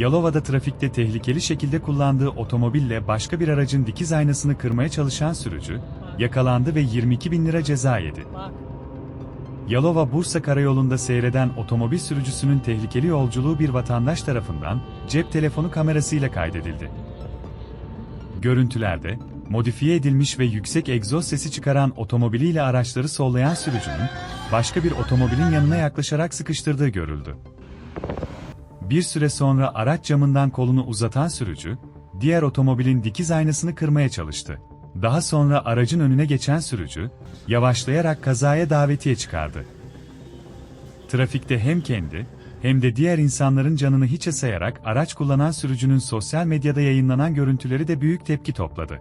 Yalova'da trafikte tehlikeli şekilde kullandığı otomobille başka bir aracın dikiz aynasını kırmaya çalışan sürücü, yakalandı ve 22 bin lira ceza yedi. Yalova-Bursa karayolunda seyreden otomobil sürücüsünün tehlikeli yolculuğu bir vatandaş tarafından cep telefonu kamerasıyla kaydedildi. Görüntülerde, modifiye edilmiş ve yüksek egzoz sesi çıkaran otomobiliyle araçları sollayan sürücünün, başka bir otomobilin yanına yaklaşarak sıkıştırdığı görüldü. Bir süre sonra araç camından kolunu uzatan sürücü, diğer otomobilin dikiz aynasını kırmaya çalıştı. Daha sonra aracın önüne geçen sürücü, yavaşlayarak kazaya davetiye çıkardı. Trafikte hem kendi, hem de diğer insanların canını hiçe sayarak araç kullanan sürücünün sosyal medyada yayınlanan görüntüleri de büyük tepki topladı.